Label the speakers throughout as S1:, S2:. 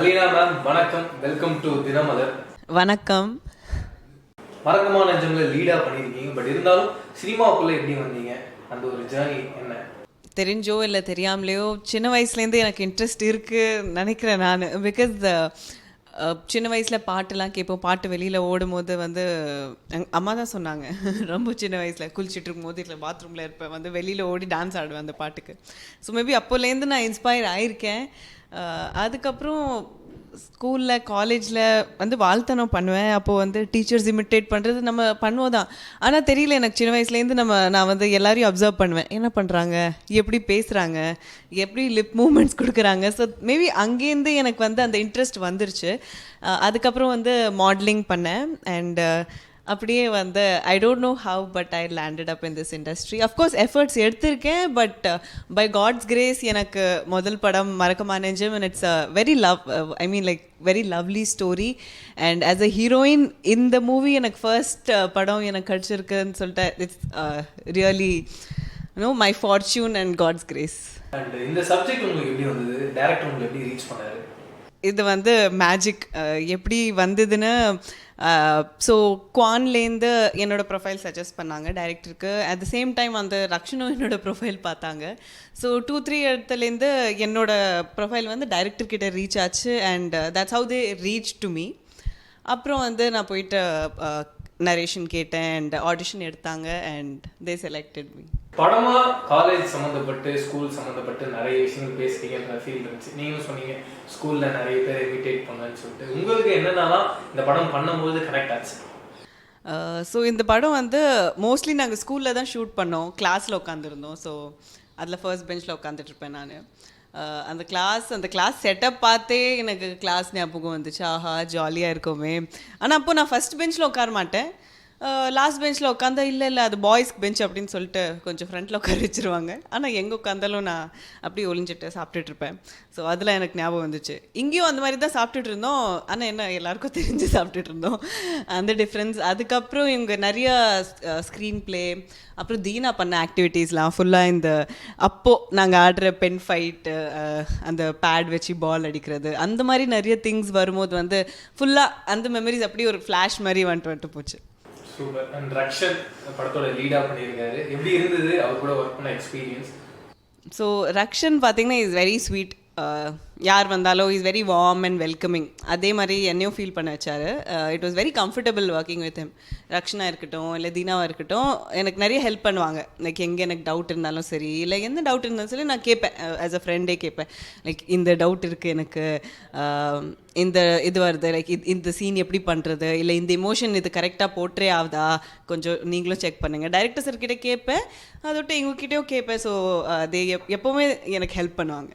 S1: Alina ma'am வணக்கம். Welcome to Dinamalar.
S2: வணக்கம்.
S1: மறக்கமான நெஞ்சங்களை லீடா பண்ணியிருக்கீங்க. பட் இருந்தாலும் சினிமாவுக்குள்ள எப்படி வந்தீங்க? அந்த ஒரு ஜேர்னி என்ன?
S2: தெரிஞ்சோ இல்லை தெரியாமலையோ சின்ன வயசுலேருந்து எனக்கு இன்ட்ரெஸ்ட் இருக்குன்னு நினைக்கிறேன் நான். பிகாஸ் சின்ன வயசில் பாட்டுலாம் கேட்போம். பாட்டு வெளியில் ஓடும் போது வந்து அம்மா தான் சொன்னாங்க. ரொம்ப சின்ன வயசில் குளிச்சுட்டு இருக்கும்போது இல்லை பாத்ரூமில் இருப்பேன். வந்து வெளியில் ஓடி டான்ஸ் ஆடுவேன் அந்த பாட்டுக்கு. ஸோ மேபி அப்போலேருந்து நான் இன்ஸ்பயர் ஆயிருக்கேன். அதுக்கப்புறம் ஸ்கூலில் காலேஜில் வந்து வாழ்த்தனம் பண்ணுவேன். அப்போது வந்து டீச்சர்ஸ் இமிட்டேட் பண்ணுறது நம்ம பண்ணுவோம் தான். ஆனால் தெரியல எனக்கு சின்ன வயசுலேருந்து நம்ம நான் வந்து எல்லாரையும் அப்சர்வ் பண்ணுவேன். என்ன பண்ணுறாங்க எப்படி பேசுகிறாங்க எப்படி லிப் மூமெண்ட்ஸ் கொடுக்குறாங்க? ஸோ மேபி அங்கேருந்து எனக்கு வந்து அந்த இன்ட்ரெஸ்ட் வந்துருச்சு. அதுக்கப்புறம் வந்து மாடலிங் பண்ணேன். அண்டு அப்படியே வந்து I don't know how but I landed up in this industry of course efforts எடுத்திருக்கேன் பட் பை காட்ஸ் கிரேஸ் எனக்கு முதல் படம் மறக்கமா நெஞ்சம் and it's a very love I mean like very lovely story and as a heroine இந்த movie எனக்கு first படம் எனக்கு கிடச்சிருக்குன்னு சொல்லிட்டு it's really no my fortune and God's grace
S1: and இந்த சப்ஜெக்ட் உங்களுக்கு எப்படி வந்தது? டேரக்டர் உங்களுக்கு எப்படி ரீச் பண்ணாரு?
S2: இது வந்து மேஜிக் எப்படி வந்ததுன்னு Uh, ஸோ குவான்லேருந்து என்னோட ப்ரொஃபைல் சஜஸ்ட் பண்ணாங்க டைரக்டருக்கு அட் த சேம் டைம் அந்த ரக்ஷனும் என்னோட ப்ரொஃபைல் பார்த்தாங்க. ஸோ டூ த்ரீ இடத்துலேருந்து என்னோட ப்ரொஃபைல் வந்து டைரக்டர்கிட்ட ரீச் ஆச்சு and that's how they reach to me அப்புறம் வந்து நான் போயிட்டு uh, நரேஷன் கேட்டேன் அண்ட் ஆடிஷன் எடுத்தாங்க அண்ட் தே செலக்டட் மீ
S1: படமா காலேஜ் சம்மந்தப்பட்டு ஸ்கூல் சம்மந்தப்பட்டு நிறைய விஷயங்கள் பேசுறீங்கன்ற ஃபீல் இருந்துச்சு. நீங்களும் சொன்னீங்க ஸ்கூல்ல நிறைய பேர் இமிட்டேட் பண்ணேன்னு சொல்லிட்டு. உங்களுக்கு என்னென்னலாம் இந்த படம் பண்ணும்போது கனெக்ட் ஆச்சு?
S2: ஸோ இந்த படம் வந்து மோஸ்ட்லி நாங்கள் ஸ்கூலில் தான் ஷூட் பண்ணோம். கிளாஸில் உட்காந்துருந்தோம் ஸோ அதில் ஃபர்ஸ்ட் பெஞ்சில் உட்காந்துட்ருப்பேன் நான். அந்த கிளாஸ் அந்த கிளாஸ் செட்டப் பார்த்தே எனக்கு கிளாஸ் ஞாபகம் வந்துச்சு. ஆஹா ஜாலியாக இருக்கோமே. ஆனால் அப்போ நான் ஃபஸ்ட் பெஞ்சில் உட்கார மாட்டேன். லாஸ்ட் பெஞ்சில் உட்காந்தா இல்லை இல்லை அது பாய்ஸ்க்கு பெஞ்ச் அப்படின்னு சொல்லிட்டு கொஞ்சம் ஃப்ரண்ட்டில் உட்கார வச்சிருவாங்க. ஆனால் எங்கே உட்காந்தாலும் நான் அப்படியே ஒளிஞ்சிட்டு சாப்பிட்டுட்டு இருப்பேன். ஸோ அதில் எனக்கு ஞாபகம் வந்துச்சு. இங்கேயும் அந்த மாதிரி தான் சாப்பிட்டுட்டு இருந்தோம். ஆனால் என்ன எல்லாருக்கும் தெரிஞ்சு சாப்பிட்டுட்டு இருந்தோம். அந்த டிஃப்ரென்ஸ் அதுக்கப்புறம் இவங்க நிறையா ஸ்க்ரீன் ப்ளே அப்புறம் தீனா பண்ண ஆக்டிவிட்டீஸ்லாம் ஃபுல்லாக இந்த அப்போது நாங்கள் ஆடுற பென் ஃபைட்டு அந்த பேட் வச்சு பால் அடிக்கிறது. அந்த மாதிரி நிறைய திங்ஸ் வரும்போது வந்து ஃபுல்லாக அந்த மெமரிஸ் அப்படியே ஒரு ஃப்ளாஷ் மாதிரி வந்துட்டு வந்துட்டு போச்சு.
S1: சூப்பர். அண்ட் ரக்ஷன் படத்தோட லீடாக பண்ணியிருக்காரு. எப்படி இருந்தது? அவர் கூட ஒர்க் பண்ண எக்ஸ்பீரியன்ஸ்
S2: ஸோ ரக்ஷன் பார்த்தீங்கன்னா இஸ் வெரி ஸ்வீட் Uh, யார் வந்தாலும் is very warm and welcoming அதே மாதிரி என்னையும் ஃபீல் பண்ண வச்சாரு. It was very comfortable working with him Rakshana இருக்கட்டும் இல்லை தீனாவாக இருக்கட்டும் எனக்கு நிறைய ஹெல்ப் பண்ணுவாங்க. லைக் எங்கே எனக்கு டவுட் இருந்தாலும் சரி இல்லை எந்த டவுட் இருந்தாலும் சரி நான் கேட்பேன் ஆஸ் uh, அ ஃப்ரெண்டே கேட்பேன் லைக் இந்த டவுட் இருக்குது எனக்கு. Um, இந்த இது வருது. லைக் இந்த சீன் எப்படி பண்ணுறது இல்லை இந்த இமோஷன் இது கரெக்டாக போட்டே ஆகுதா? கொஞ்சம் நீங்களும் செக் பண்ணுங்கள் டைரக்டர் சார் கிட்ட கேட்பேன் அதோட்டு எங்ககிட்டயும் கேட்பேன் ஸோ தே uh, எப்போவுமே எனக்கு ஹெல்ப் பண்ணுவாங்க.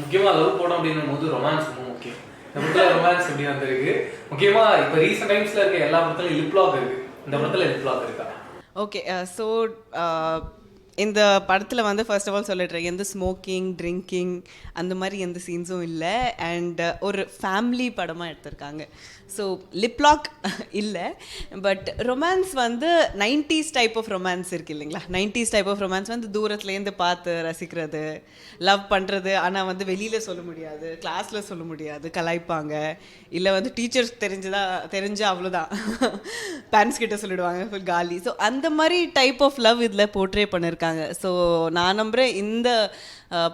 S1: முக்கியமா லவ் படம் அப்படின்னும் போது ரொமான்ஸ் ரொம்ப முக்கியம். இந்த படத்துல ரொமான்ஸ் எப்படி வந்திருக்கு? முக்கியமா இப்ப ரீசெண்ட் டைம்ஸ்ல இருக்க எல்லா படத்துலயும் லிப்லாக் இருக்கு. இந்த படத்துல லிப்லாக் இருக்கா?
S2: ஓகே ஸோ uh, uh, இந்த படத்தில் வந்து ஃபர்ஸ்ட் ஆஃப் ஆல் சொல்லிடுறேன் எந்த ஸ்மோக்கிங் ட்ரிங்கிங் அந்த மாதிரி எந்த சீன்ஸும் இல்லை. அண்ட் ஒரு ஃபேமிலி படமாக எடுத்திருக்காங்க. ஸோ லிப்லாக் இல்லை. பட் ரொமான்ஸ் வந்து நைன்டிஸ் டைப் ஆஃப் ரொமான்ஸ் இருக்கு இல்லைங்களா? நைன்டிஸ் டைப் ஆஃப் ரொமான்ஸ் வந்து தூரத்துலேருந்து பார்த்து ரசிக்கிறது லவ் பண்ணுறது ஆனால் வந்து வெளியில் சொல்ல முடியாது கிளாஸில் சொல்ல முடியாது கலாய்ப்பாங்க. இல்லை வந்து டீச்சர்ஸ் தெரிஞ்சுதா தெரிஞ்சு அவ்வளோதான் பேரண்ட்ஸ் கிட்ட சொல்லிடுவாங்க ஃபுல் காலி. ஸோ அந்த மாதிரி டைப் ஆஃப் லவ் இதில் போர்ட்ரே பண்ணியிருக்காங்க ஸோ நான் நம்புகிறேன் இந்த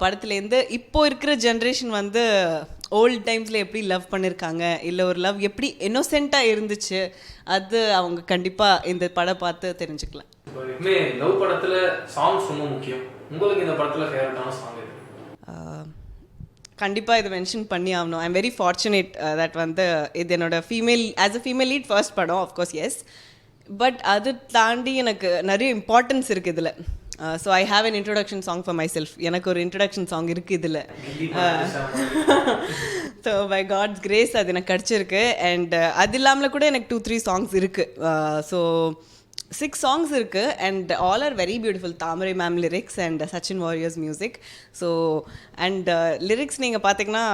S2: படத்துலேருந்து இப்போ இருக்கிற ஜென்ரேஷன் வந்து ஓல்ட் டைம்ஸில் எப்படி லவ் பண்ணியிருக்காங்க இல்லை ஒரு லவ் எப்படி இன்னோசென்ட்டாக இருந்துச்சு அது அவங்க கண்டிப்பாக இந்த படம் பார்த்து தெரிஞ்சுக்கலாம்.
S1: எப்பவுமே லவ் படத்துல சாங்ஸ் ரொம்ப முக்கியம். உங்களுக்கு இந்த படத்துல ஃபேவரட்டான சாங்
S2: கண்டிப்பாக இதை மென்ஷன் பண்ணி ஆகணும். ஐம் வெரி ஃபார்ச்சுனேட் தட் வந்து இது என்னோட female as a female lead first படம் ஆஃப்கோர்ஸ் எஸ் பட் அது தாண்டி எனக்கு நிறைய இம்பார்ட்டன்ஸ் இருக்குது இதில். So I have an introduction song for my self எனக்கு ஒரு இன்ட்ரொடக்ஷன் சாங் இருக்குது இதில். ஸோ பை காட்ஸ் கிரேஸ் அது எனக்கு கிடச்சிருக்கு. அண்ட் அது இல்லாமல் கூட எனக்கு டூ த்ரீ சாங்ஸ் இருக்குது ஸோ சிக்ஸ் சாங்ஸ் இருக்குது and all are very beautiful Thamarai ma'am lyrics and Sachin Warrier music so and lyrics நீங்கள் பார்த்தீங்கன்னா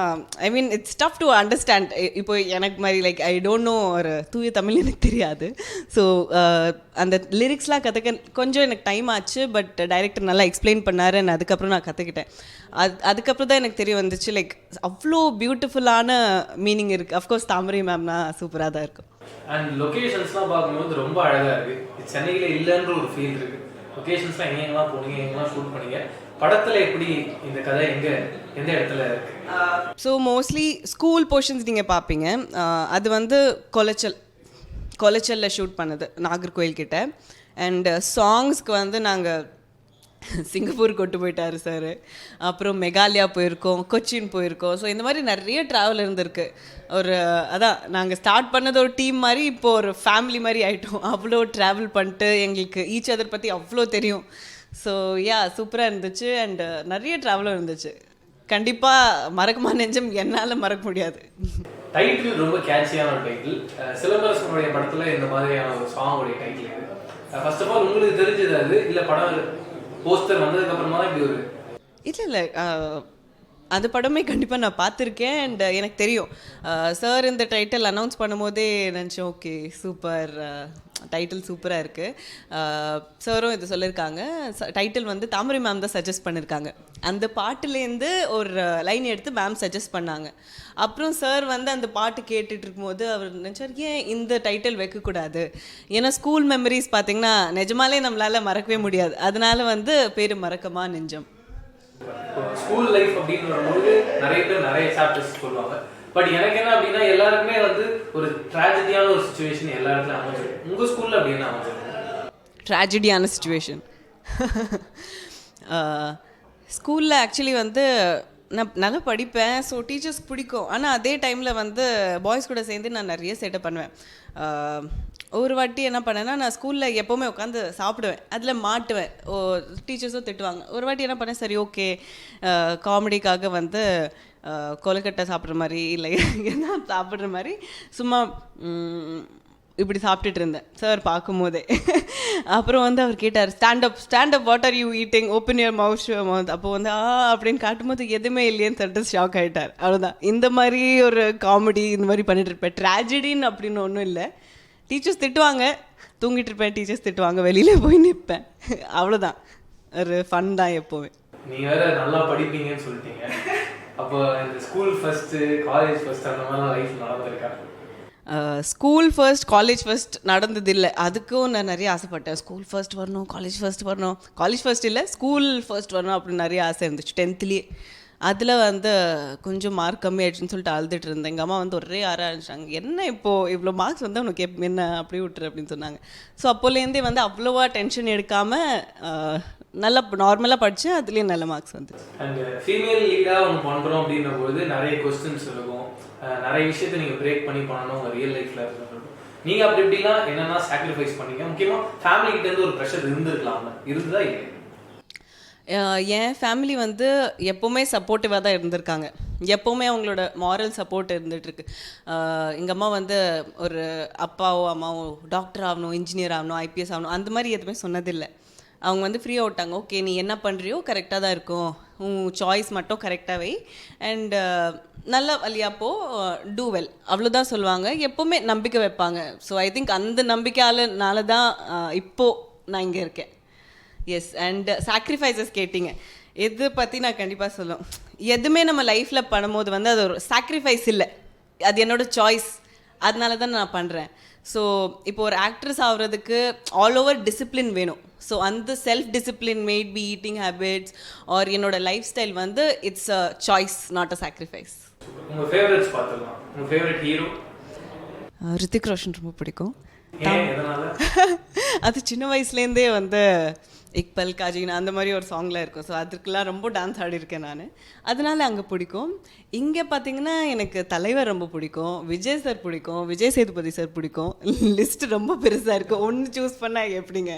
S2: I mean it's tough to understand இப்போ எனக்கு மாதிரி லைக் ஐ டோன்ட் நோ ஒரு தூய தமிழ் எனக்கு தெரியாது. ஸோ uh, அந்த லிரிக்ஸ்லாம் கற்றுக்க கொஞ்சம் எனக்கு டைம் ஆச்சு பட் டைரக்டர் நல்லா எக்ஸ்பிளைன் பண்ணார் அண்ட் அதுக்கப்புறம் நான் கற்றுக்கிட்டேன் அது அதுக்கப்புறம் தான் எனக்கு தெரிய வந்துச்சு லைக் அவ்வளோ பியூட்டிஃபுல்லான மீனிங் இருக்குது அஃப்கோர்ஸ் தாமரை மேம்னா சூப்பராக தான் இருக்கும்.
S1: அண்ட் லொக்கேஷன்ஸ்லாம் பார்க்கும்போது ரொம்ப அழகாக இருக்குது சென்னையில் இல்லைன்ற ஒரு ஃபீல் இருக்குது லொக்கேஷன்ஸ்லாம் எங்கெங்கெல்லாம் போனீங்க எங்கெல்லாம் ஷூட் பண்ணீங்க படத்தில் எப்படி இந்த கதை எங்கே எந்த இடத்துல இருக்கு?
S2: ஸோ மோஸ்ட்லி ஸ்கூல் போர்ஷன்ஸ் நீங்கள் பார்ப்பீங்க. அது வந்து கொலைச்சல் கொலைச்சலில் ஷூட் பண்ணது நாகர்கோயில் கிட்ட அண்ட் சாங்ஸ்க்கு வந்து நாங்கள் சிங்கப்பூர் கொண்டு போயிட்டாரு சார் அப்புறம் மெகாலயா போயிருக்கோம் கொச்சின் போயிருக்கோம். ஸோ இந்த மாதிரி நிறைய ட்ராவல் இருந்திருக்கு. ஒரு அதான் நாங்கள் ஸ்டார்ட் பண்ணது ஒரு டீம் மாதிரி இப்போ ஒரு ஃபேமிலி மாதிரி ஆகிட்டோம் அவ்வளோ ட்ராவல் பண்ணிட்டு எங்களுக்கு ஈச் அதர் பற்றி அவ்வளோ தெரியும். ஸோ யா சூப்பராக இருந்துச்சு அண்ட் நிறைய ட்ராவலும் இருந்துச்சு. கண்டிப்பாக மறக்குமா நெஞ்சம்? என்னால் மறக்க முடியாது.
S1: டைட்டில் ரொம்ப கேட்சியான ஒரு டைட்டில் சிலம்பரசனுடைய படத்தில் இந்த மாதிரியான ஒரு சாங்கோடைய டைட்டில் ஃபர்ஸ்ட் ஆஃப் ஆல் உங்களுக்கு தெரிஞ்சது அது இல்லை படம் போஸ்டர் வந்ததுக்கு அப்புறமா தான் இப்படி ஒரு
S2: இல்லை இல்லை அந்த படமே கண்டிப்பாக நான் பார்த்துருக்கேன் அண்ட் uh, எனக்கு தெரியும். Uh, சார் இந்த டைட்டில் அனௌன்ஸ் பண்ணும்போதே நினச்சேன் ஓகே சூப்பர் டைட்டில் uh, சூப்பராக இருக்குது சாரும் இது சொல்லியிருக்காங்க. டைட்டில் வந்து தாமரை மேம் தான் சஜஸ்ட் பண்ணியிருக்காங்க. அந்த பாட்டுலேருந்து ஒரு லைன் எடுத்து மேம் சஜஸ்ட் பண்ணாங்க. அப்புறம் சார் வந்து அந்த பாட்டு கேட்டுட்டு இருக்கும்போது அவர் நினச்சார் ஏன் இந்த டைட்டில் வைக்கக்கூடாது? ஏன்னா ஸ்கூல் மெமரிஸ் பார்த்திங்கன்னா நிஜமாலே நம்மளால் மறக்கவே முடியாது. அதனால் வந்து பேர் மறக்கமா நெஞ்சம்.
S1: ஸ்கூல் லைஃப் அப்படின்னு வரும்போது நிறைய பேர் நிறைய சாப்டர்ஸ் சொல்லுவாங்க. பட் எனக்கு என்ன அப்படின்னா எல்லாருக்குமே வந்து ஒரு ட்ராஜடியான ஒரு சுச்சுவேஷன் எல்லா இடத்துலையும் அமைஞ்சிடும் உங்க ஸ்கூல்ல அப்படி என்ன அமைஞ்சிடும்
S2: ட்ராஜடியான சுச்சுவேஷன் ஸ்கூலில் ஆக்சுவலி வந்து நான் நல்லா படிப்பேன். ஸோ டீச்சர்ஸ் பிடிக்கும். ஆனால் அதே டைமில் வந்து பாய்ஸ் கூட சேர்ந்து நான் நிறைய சேட்டை பண்ணுவேன். ஒரு வாட்டி என்ன பண்ணேன்னா நான் ஸ்கூலில் எப்போவுமே உட்காந்து சாப்பிடுவேன். அதில் மாட்டுவேன். ஓ டீச்சர்ஸும் திட்டுவாங்க. ஒரு வாட்டி என்ன பண்ணேன் சரி ஓகே காமெடிக்காக வந்து கொலக்கட்டை சாப்பிட்ற மாதிரி இல்லை என்ன சாப்பிட்ற மாதிரி சும்மா இப்படி சாப்பிட்டுட்டு இருந்தேன். சார் பார்க்கும்போதே. அப்புறம் வந்து அவர் கேட்டார் stand up stand up what are you eating open your mouth mouth அப்போ வந்து ஆ அப்படின்னு காட்டும்போது எதுவுமே இல்லையேன்னு சொல்லிட்டு ஷாக் ஆகிட்டார் அவ்வளோதான் இந்த மாதிரி ஒரு காமெடி இந்த மாதிரி பண்ணிட்டு இருப்பேன். ட்ராஜடின்னு அப்படின்னு ஒன்றும் இல்லை. டீச்சர்ஸ் திட்டுவாங்க. தூங்கிட்டு இருப்பேன் டீச்சர்ஸ் திட்டுவாங்க. வெளியில போய் நிற்பேன் அவ்வளோதான் ஒரு ஃபன் தான் எப்போவுமே.
S1: நீங்க வேற நல்லா படிப்பீங்கன்னு சொல்லிட்டீங்க. அப்போ இந்த ஸ்கூல் ஃபர்ஸ்ட் காலேஜ் ஃபர்ஸ்ட் அந்த மாதிரிலாம் லைஃப் நடந்திருக்கா?
S2: ஸ்கூல் ஃபர்ஸ்ட் காலேஜ் ஃபர்ஸ்ட் நடந்தது இல்லை. அதுக்கும் நான் நிறைய ஆசைப்பட்டேன். ஸ்கூல் ஃபர்ஸ்ட் வரணும் காலேஜ் ஃபர்ஸ்ட் வரணும். காலேஜ் ஃபர்ஸ்ட் இல்லை ஸ்கூல் ஃபர்ஸ்ட் வரணும் அப்படின்னு நிறைய ஆசை இருந்துச்சு. டென்த்லேயே அதில் வந்து கொஞ்சம் மார்க் கம்மி ஆயிடுச்சுன்னு சொல்லிட்டு அழுதுட்டு இருந்தேன். எங்கள் அம்மா வந்து ஒரே ஆற ஆரம்பிச்சாங்க என்ன இப்போது இவ்வளோ மார்க்ஸ் வந்து உனக்கு எப் என்ன அப்படி விட்டுரு அப்படின்னு சொன்னாங்க. ஸோ அப்போலேருந்தே வந்து அவ்வளோவா டென்ஷன் எடுக்காமல் நல்லா நார்மலாக படித்தேன் அதுலேயும் நல்ல மார்க்ஸ் வந்து
S1: அண்ட் uh, ஃபீமேல் லீடாக ஒன்று பண்ணுறோம் அப்படின்ற பொழுது நிறைய கொஸ்டின்ஸ் இருக்கும். நிறைய விஷயத்த நீங்கள் பிரேக் பண்ணி பண்ணணும். உங்கள் ரியல் லைஃப்பில் இருக்கும் நீங்கள் அப்படி இப்படிலாம் என்னென்னா சாக்ரிஃபைஸ் பண்ணீங்க? முக்கியமாக ஃபேமிலி கிட்ட ஒரு ப்ரெஷர் இருந்திருக்கலாம் இருந்ததா இல்லை
S2: என் ஃபேமிலி வந்து எப்போவுமே சப்போர்ட்டிவாக தான் இருந்திருக்காங்க. எப்போவுமே அவங்களோட மாரல் சப்போர்ட் இருந்துகிட்ருக்கு எங்கள் அம்மா வந்து ஒரு அப்பாவோ அம்மாவோ டாக்டர் ஆகணும் இன்ஜினியர் ஆகணும் ஐபிஎஸ் ஆகணும் அந்த மாதிரி எதுவுமே சொன்னதில்லை. அவங்க வந்து ஃப்ரீயாக விட்டாங்க. ஓகே நீ என்ன பண்ணுறியோ கரெக்டாக தான் இருக்கும். உன் சாய்ஸ் மட்டும் கரெக்டாக வை. அண்ட் நல்ல வழியாப்போ டூ வெல் அவ்வளோதான் சொல்லுவாங்க. எப்போவுமே நம்பிக்கை வைப்பாங்க. ஸோ ஐ திங்க் அந்த நம்பிக்கையாலனால தான் இப்போது நான் இங்கே இருக்கேன். எஸ் அண்ட் சாக்ரிஃபைசஸ் கேட்டிங்க. எது பற்றி நான் கண்டிப்பாக சொல்லுவேன் எதுவுமே நம்ம லைஃப்பில் பண்ணும்போது வந்து அது ஒரு சாக்ரிஃபைஸ் இல்லை. அது என்னோட சாய்ஸ் அதனால தான் நான் பண்ணுறேன் ஸோ இப்போ ஒரு ஆக்ட்ரஸ் ஆகுறதுக்கு ஆல் ஓவர் டிசிப்ளின் வேணும். ஸோ அந்த self discipline made by eating habits are என்னோட லைஃப் ஸ்டைல் வந்து it's a choice not a sacrifice
S1: உங்கள் ஃபேவரட்ஸ் பார்த்துக்கலாம். உங்கள் ஃபேவரட் ஹீரோ
S2: ரித்திக் ரோஷன் ரொம்ப பிடிக்கும். அது சின்ன வயசுலேருந்தே வந்து இக்பல் காஜின் அந்த மாதிரி ஒரு சாங்லாம் இருக்கும். ஸோ அதுக்கெல்லாம் ரொம்ப டான்ஸ் ஆடிருக்கேன் நான். அதனால அங்கே பிடிக்கும். இங்கே பார்த்தீங்கன்னா எனக்கு தலைவர் ரொம்ப பிடிக்கும். விஜய் சார் பிடிக்கும். விஜய் சேதுபதி சார் பிடிக்கும். லிஸ்ட் ரொம்ப பெருசாக இருக்கும் ஒன்று சூஸ் பண்ணால் எப்படிங்க?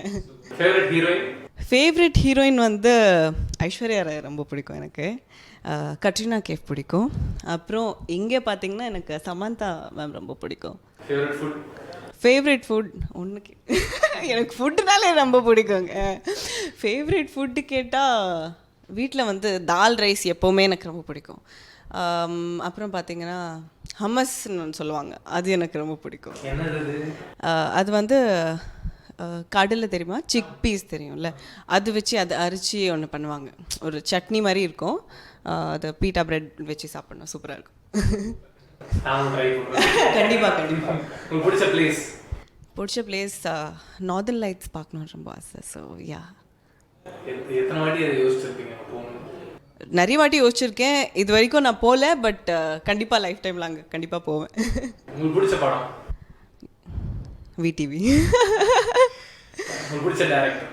S1: ஃபேவரட் ஹீரோயின்
S2: ஃபேவரட் ஹீரோயின் வந்து ஐஸ்வர்யா ராய் ரொம்ப பிடிக்கும் எனக்கு. கட்ரினா கேஃப் பிடிக்கும். அப்புறம் இங்கே பார்த்தீங்கன்னா எனக்கு சமந்தா மேம் ரொம்ப பிடிக்கும்.
S1: ஃபேவரட் ஃபுட்
S2: ஒன்று எனக்கு ஃபுட்டுனாலே ரொம்ப பிடிக்குங்க. ஃபேவரட் ஃபுட்டு கேட்டால் வீட்டில் வந்து தால் ரைஸ் எப்போவுமே எனக்கு ரொம்ப பிடிக்கும். அப்புறம் பார்த்தீங்கன்னா ஹம்மஸ்ன்னு சொல்லுவாங்க. அது எனக்கு ரொம்ப பிடிக்கும். அது? வந்து கடலை தெரியுமா? சிக் பீஸ் தெரியும்ல. அது வச்சு அதை அரிச்சு ஒன்று பண்ணுவாங்க. ஒரு சட்னி மாதிரி இருக்கும். அது பீட்டா பிரெட் வச்சு சாப்பிடணும். சூப்பராக இருக்கும். கண்டிப்பாக கண்டிப்பாக
S1: பிடிச்ச பிளேஸ்
S2: பிடிச்ச பிளேஸ் நார்தர்ன் லைட்ஸ் பார்க்கணுன்னு ரொம்ப ஆசை. ஸோ யா நிறைய வாட்டி யோசிச்சிருக்கேன். இது வரைக்கும் நான் போகல பட் கண்டிப்பாக லைஃப் டைமில் அங்கே கண்டிப்பாக போவேன்.
S1: உங்களுக்கு பிடிச்ச படம்?
S2: விடிவி
S1: உங்களுக்கு பிடிச்ச டேரக்டர்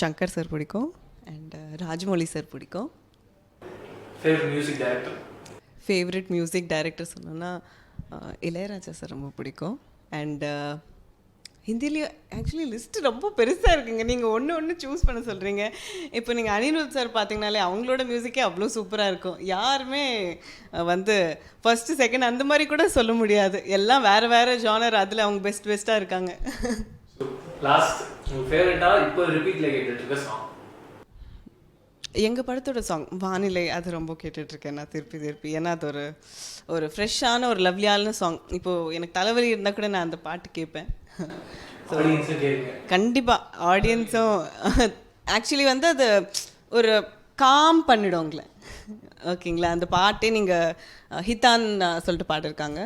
S2: சங்கர் சார் பிடிக்கும் அண்ட் ராஜமௌலி சார் பிடிக்கும்.
S1: Music director
S2: favourite music director சொன்னோன்னா இளையராஜா சார் ரொம்ப பிடிக்கும். அண்ட் ஹிந்திலேயே ஆக்சுவலி லிஸ்ட்டு ரொம்ப பெருசாக இருக்குங்க. நீங்கள் ஒன்று ஒன்று சூஸ் பண்ண சொல்கிறீங்க இப்போ நீங்கள் அனிருத் சார் பார்த்தீங்கனாலே அவங்களோட மியூசிக்கே அவ்வளோ சூப்பராக இருக்கும். யாருமே வந்து ஃபஸ்ட்டு செகண்ட் அந்த மாதிரி கூட சொல்ல முடியாது. எல்லாம் வேறு வேறு ஜானர் அதில் அவங்க பெஸ்ட் பெஸ்ட்டாக இருக்காங்க.
S1: லாஸ்ட் ஃபேவரட்டாக இப்போ ரிப்பீட்டில் கேட்டுட்ருக்க சாங்
S2: எங்கள் படத்தோட சாங் வானிலை அது ரொம்ப கேட்டுட்ருக்கேன் நான் திருப்பி திருப்பி. ஏன்னா அது ஒரு ஒரு ஃப்ரெஷ்ஷான ஒரு லவ்லியான சாங் இப்போது எனக்கு தலைவலி இருந்தால் கூட நான் அந்த பாட்டு கேட்பேன்.
S1: கேளுங்க.
S2: கண்டிப்பாக ஆடியன்ஸும் ஆக்சுவலி வந்து அது ஒரு காம் பண்ணிடும் உங்களை. ஓகேங்களா அந்த பாட்டே நீங்கள் ஹிதான் சொல்லிட்டு பாடிருக்காங்க.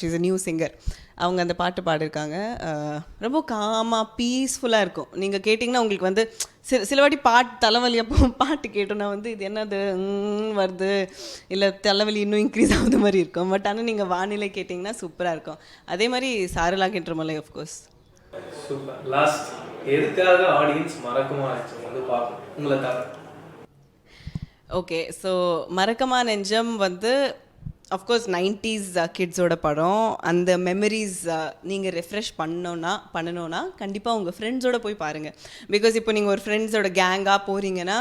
S2: ஷீஸ் a நியூ சிங்கர் அவங்க அந்த பாட்டு பாடிருக்காங்க. ரொம்ப காமாக பீஸ்ஃபுல்லாக இருக்கும். நீங்கள் கேட்டிங்கன்னா உங்களுக்கு வந்து சில சில வாட்டி பாட்டு தலைவலி அப்போ பாட்டு கேட்டோன்னா வந்து இது என்னது வருது. இல்லை தலைவலி இன்னும் இன்க்ரீஸ் ஆகுது மாதிரி இருக்கும். பட் ஆனால் நீங்கள் வானிலை கேட்டிங்கன்னா சூப்பராக இருக்கும். அதே மாதிரி சாரலா கேட்டுருமலை ஆஃப்கோர்ஸ்
S1: சூப்பர் லாஸ்ட் எதுக்காக ஆடியன்ஸ் மறக்குமா வந்து உங்களை தவிர.
S2: ஓகே ஸோ மறக்கமா நெஞ்சம் வந்து அஃப்கோர்ஸ் நைன்டிஸ் கிட்ஸோட படம் அந்த மெமரிஸ் uh, நீங்கள் ரெஃப்ரெஷ் பண்ணோன்னா பண்ணணும்னா கண்டிப்பாக உங்கள் ஃப்ரெண்ட்ஸோட போய் பாருங்கள் பிகாஸ் இப்போ நீங்கள் ஒரு ஃப்ரெண்ட்ஸோட கேங்காக போகிறீங்கன்னா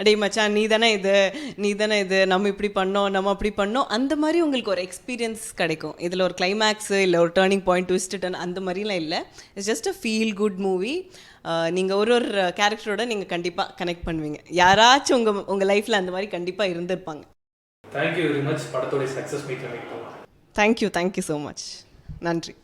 S2: அடே மச்சான் நீ தானே இது நீ தானே இது நம்ம இப்படி பண்ணோம் நம்ம அப்படி பண்ணோம். அந்த மாதிரி உங்களுக்கு ஒரு எக்ஸ்பீரியன்ஸ் கிடைக்கும். இதில் ஒரு கிளைமேக்ஸு இல்லை ஒரு டேர்னிங் பாயிண்ட் ட்விஸ்ட் டர்ன் அந்த மாதிரிலாம் இல்லை. It's just a feel good movie நீங்கள் ஒரு ஒரு கேரக்டரோட நீங்கள் கண்டிப்பாக கனெக்ட் பண்ணுவீங்க. யாராச்சும் உங்கள் உங்கள் லைஃப்பில் அந்த மாதிரி கண்டிப்பாக இருந்திருப்பாங்க.
S1: தேங்க்யூ வெரி மச் படத்தோடைய சக்ஸஸ் மீட்டில் மீட் பண்ணலாம்
S2: thank you thank you so much நன்றி.